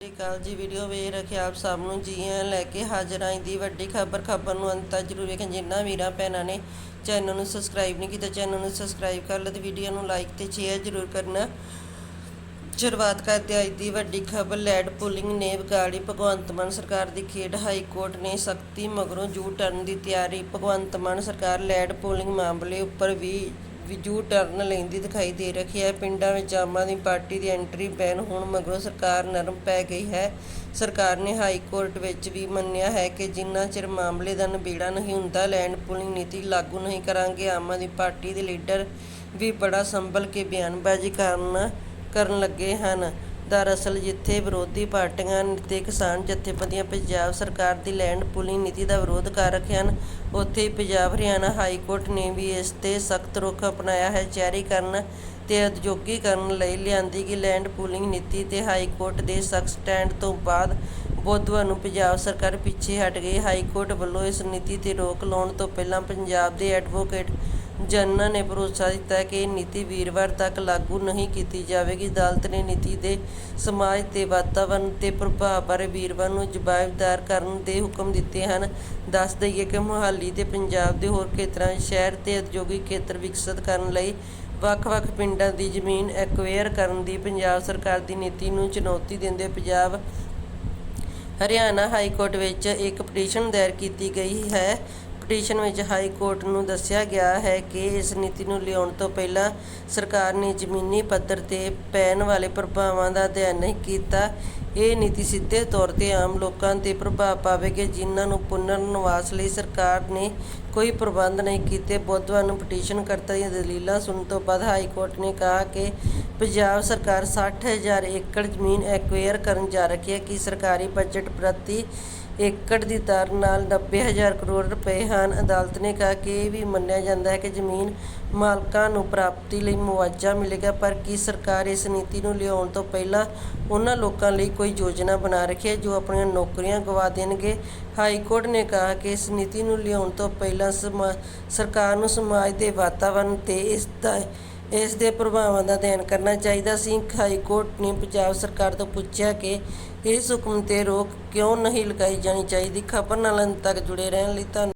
ਸਤਿ ਸ਼੍ਰੀ ਅਕਾਲ ਜੀ ਵੀਡੀਓ ਵੇਖ ਰੱਖੇ ਆਪ ਸਭ ਨੂੰ। ਜੀ ਆਇਆਂ ਲੈ ਕੇ ਹਾਜ਼ਰ ਆਂ ਦੀ ਵੱਡੀ ਖਬਰ। ਖਬਰ ਨੂੰ ਅੰਤ ਤੱਕ ਜ਼ਰੂਰ ਵੇਖਣ। ਜਿੰਨਾ ਵੀਰਾਂ, ਭੈਣਾਂ ਨੇ ਚੈਨਲ ਨੂੰ ਸਬਸਕ੍ਰਾਈਬ ਨਹੀਂ ਕੀਤਾ ਚੈਨਲ ਨੂੰ ਸਬਸਕ੍ਰਾਈਬ ਕਰ ਲਓ ਤੇ ਵੀਡੀਓ ਨੂੰ ਲਾਈਕ ਤੇ ਸ਼ੇਅਰ ਜ਼ਰੂਰ ਕਰਨਾ। ਸ਼ੁਰੂਆਤ ਕਰਦੇ ਅੱਜ ਦੀ ਵੱਡੀ ਖਬਰ। ਲੈਡ ਪੁਲਿੰਗ ਨੇ ਵਿਗਾੜੀ ਭਗਵੰਤ ਮਾਨ ਸਰਕਾਰ ਦੀ ਖੇਡ। ਹਾਈ ਕੋਰਟ ਨੇ ਸਖਤੀ ਮਗਰੋਂ ਜੂ ਟਰਨ ਦੀ ਤਿਆਰੀ। ਭਗਵੰਤ ਮਾਨ ਸਰਕਾਰ ਲੈਡ ਪੁਲਿੰਗ ਮਾਮਲੇ ਉੱਪਰ ਵੀ ਵੀ ਜੂ ਟਰਨ ਲੈਂਦੀ ਦਿਖਾਈ ਦੇ ਰਹੀ ਹੈ। ਪਿੰਡਾਂ ਵਿੱਚ ਆਮ ਆਦਮੀ ਪਾਰਟੀ ਦੀ ਐਂਟਰੀ ਬੈਨ ਹੋਣ ਮਗਰੋਂ ਸਰਕਾਰ ਨਰਮ ਪੈ ਗਈ ਹੈ। ਸਰਕਾਰ ਨੇ ਹਾਈ ਕੋਰਟ ਵਿੱਚ ਵੀ ਮੰਨਿਆ ਹੈ ਕਿ ਜਿੰਨਾ ਚਿਰ ਮਾਮਲੇ ਦਾ ਨਿਬੇੜਾ ਨਹੀਂ ਹੁੰਦਾ, ਲੈਂਡ ਪੁਲਿੰਗ ਨੀਤੀ ਲਾਗੂ ਨਹੀਂ ਕਰਾਂਗੇ। ਆਮ ਆਦਮੀ ਪਾਰਟੀ ਦੇ ਲੀਡਰ ਵੀ ਬੜਾ ਸੰਭਲ ਕੇ ਬਿਆਨਬਾਜ਼ੀ ਕਰਨ ਕਰਨ ਲੱਗੇ ਹਨ। ਦਰਅਸਲ ਜਿੱਥੇ ਵਿਰੋਧੀ ਪਾਰਟੀਆਂ ਤੇ ਕਿਸਾਨ ਜਥੇਬੰਦੀਆਂ ਪੰਜਾਬ ਸਰਕਾਰ ਦੀ ਲੈਂਡ ਪੁਲਿੰਗ ਨੀਤੀ ਦਾ ਵਿਰੋਧ ਕਰ ਰਹੇ ਹਨ, ਉੱਥੇ ਹੀ ਪੰਜਾਬ ਹਰਿਆਣਾ ਹਾਈ ਕੋਰਟ ਨੇ ਵੀ ਇਸ ਤੇ ਸਖਤ ਰੁਖ ਅਪਣਾਇਆ ਹੈ ਸ਼ਹਿਰੀਕਰਨ ਤੇ ਉਦਯੋਗੀਕਰਨ ਲਈ ਲਿਆਂਦੀ ਗਈ ਲੈਂਡ ਪੁਲਿੰਗ ਨੀਤੀ ਤੇ ਹਾਈ ਕੋਰਟ ਦੇ ਸਖਤ ਸਟੈਂਡ ਤੋਂ ਬਾਅਦ ਬੁੱਧਵਾਰ ਨੂੰ ਪੰਜਾਬ ਸਰਕਾਰ ਪਿੱਛੇ ਹਟ ਗਈ। ਹਾਈ ਕੋਰਟ ਵੱਲੋਂ ਇਸ ਨੀਤੀ ਤੇ ਰੋਕ ਲਾਉਣ ਤੋਂ ਪਹਿਲਾਂ ਪੰਜਾਬ ਦੇ ਐਡਵੋਕੇਟ ਜਨਰਲ ਨੇ ਭਰੋਸਾ ਦਿੱਤਾ ਕਿ ਇਹ ਨੀਤੀ ਵੀਰਵਾਰ ਤੱਕ ਲਾਗੂ ਨਹੀਂ ਕੀਤੀ ਜਾਵੇਗੀ। ਅਦਾਲਤ ਨੇ ਨੀਤੀ ਦੇ ਸਮਾਜ ਤੇ ਵਾਤਾਵਰਣ ਤੇ ਪ੍ਰਭਾਵ ਬਾਰੇ ਵੀਰਵਾਰ ਨੂੰ ਜਵਾਬਦਾਰ ਕਰਨ ਦੇ ਹੁਕਮ ਦਿੱਤੇ ਹਨ। ਦੱਸ ਦਈਏ ਕਿ ਮੁਹਾਲੀ ਤੇ ਪੰਜਾਬ ਦੇ ਹੋਰ ਖੇਤਰਾਂ, ਸ਼ਹਿਰ ਤੇ ਉਦਯੋਗਿਕ ਖੇਤਰ ਵਿਕਸਿਤ ਕਰਨ ਲਈ ਵੱਖ-ਵੱਖ ਪਿੰਡਾਂ ਦੀ ਜ਼ਮੀਨ ਐਕਵਾਇਰ ਕਰਨ ਦੀ ਪੰਜਾਬ ਸਰਕਾਰ ਦੀ ਨੀਤੀ ਨੂੰ ਚੁਣੌਤੀ ਦਿੰਦੇ ਪੰਜਾਬ ਹਰਿਆਣਾ ਹਾਈ ਕੋਰਟ ਵਿੱਚ ਇੱਕ ਪਟੀਸ਼ਨ ਦਾਇਰ ਕੀਤੀ ਗਈ ਹੈ। ਪਟੀਸ਼ਨ ਵਿੱਚ ਹਾਈ ਕੋਰਟ ਨੂੰ ਦੱਸਿਆ ਗਿਆ ਹੈ ਕਿ ਇਸ ਨੀਤੀ ਨੂੰ ਲਿਆਉਣ ਤੋਂ ਪਹਿਲਾਂ ਸਰਕਾਰ ਨੇ ਜ਼ਮੀਨੀ ਪੱਧਰ ਤੇ ਪੈਣ ਵਾਲੇ ਪ੍ਰਭਾਵਾਂ ਦਾ ਅਧਿਐਨ ਨਹੀਂ ਕੀਤਾ। ਇਹ ਨੀਤੀ ਸਿੱਧੇ ਤੌਰ ਤੇ ਆਮ ਲੋਕਾਂ ਤੇ ਪ੍ਰਭਾਵ ਪਾਵੇਗੀ, ਜਿਨ੍ਹਾਂ ਨੂੰ ਪੁਨਰਨਿਵਾਸ ਲਈ ਸਰਕਾਰ ਨੇ ਕੋਈ ਪ੍ਰਬੰਧ ਨਹੀਂ ਕੀਤੇ। ਬੁੱਧਵਾਰ ਨੂੰ ਪਟੀਸ਼ਨ ਕਰਤਾ ਦੀਆਂ ਦਲੀਲਾਂ ਸੁਣਨ ਤੋਂ ਬਾਅਦ ਹਾਈ ਕੋਰਟ ਨੇ ਕਿਹਾ ਕਿ ਪੰਜਾਬ ਸਰਕਾਰ 60000 ਏਕੜ ਜ਼ਮੀਨ ਐਕਵਾਇਰ ਕਰਨ ਜਾ ਰਹੀ ਹੈ ਕਿ ਸਰਕਾਰੀ ਬਜਟ ਪ੍ਰਤੀ ਏਕੜ ਦੀ ਦਰ ਨਾਲ 90000 ਕਰੋੜ ਰੁਪਏ ਹਨ। ਅਦਾਲਤ ਨੇ ਕਿਹਾ ਕਿ ਇਹ ਵੀ ਮੰਨਿਆ ਜਾਂਦਾ ਹੈ ਕਿ ਜ਼ਮੀਨ ਮਾਲਕਾਂ ਨੂੰ ਪ੍ਰਾਪਤੀ ਲਈ ਮੁਆਵਜ਼ਾ ਮਿਲੇਗਾ, ਪਰ ਕੀ ਸਰਕਾਰ ਇਸ ਨੀਤੀ ਨੂੰ ਲਿਆਉਣ ਤੋਂ ਪਹਿਲਾਂ ਉਹਨਾਂ ਲੋਕਾਂ ਲਈ ਕੋਈ ਯੋਜਨਾ ਬਣਾ ਰੱਖੀ ਹੈ ਜੋ ਆਪਣੀਆਂ ਨੌਕਰੀਆਂ ਗਵਾ ਦੇਣਗੇ। ਹਾਈ ਕੋਰਟ ਨੇ ਕਿਹਾ ਕਿ ਇਸ ਨੀਤੀ ਨੂੰ ਲਿਆਉਣ ਤੋਂ ਪਹਿਲਾਂ ਸਮਾ- ਸਰਕਾਰ ਨੂੰ ਸਮਾਜ ਦੇ ਵਾਤਾਵਰਣ ਤੇ ਇਸ ਦਾ, ਇਸ ਦੇ ਪ੍ਰਭਾਵਾਂ ਦਾ ਅਧਿਐਨ ਕਰਨਾ ਚਾਹੀਦਾ ਸੀ। ਹਾਈ ਕੋਰਟ ਨੇ ਪੰਜਾਬ ਸਰਕਾਰ ਤੋਂ ਪੁੱਛਿਆ ਕਿ ਇਸ ਹੁਕਮ ਤੇ ਰੋਕ ਕਿਉਂ ਨਹੀਂ ਲਗਾਈ ਜਾਣੀ ਚਾਹੀਦੀ? ਖਬਰ ਨਾਲ ਅੰਤ ਤੱਕ ਜੁੜੇ ਰਹਿਣ ਲਈ ਧੰਨਵਾਦ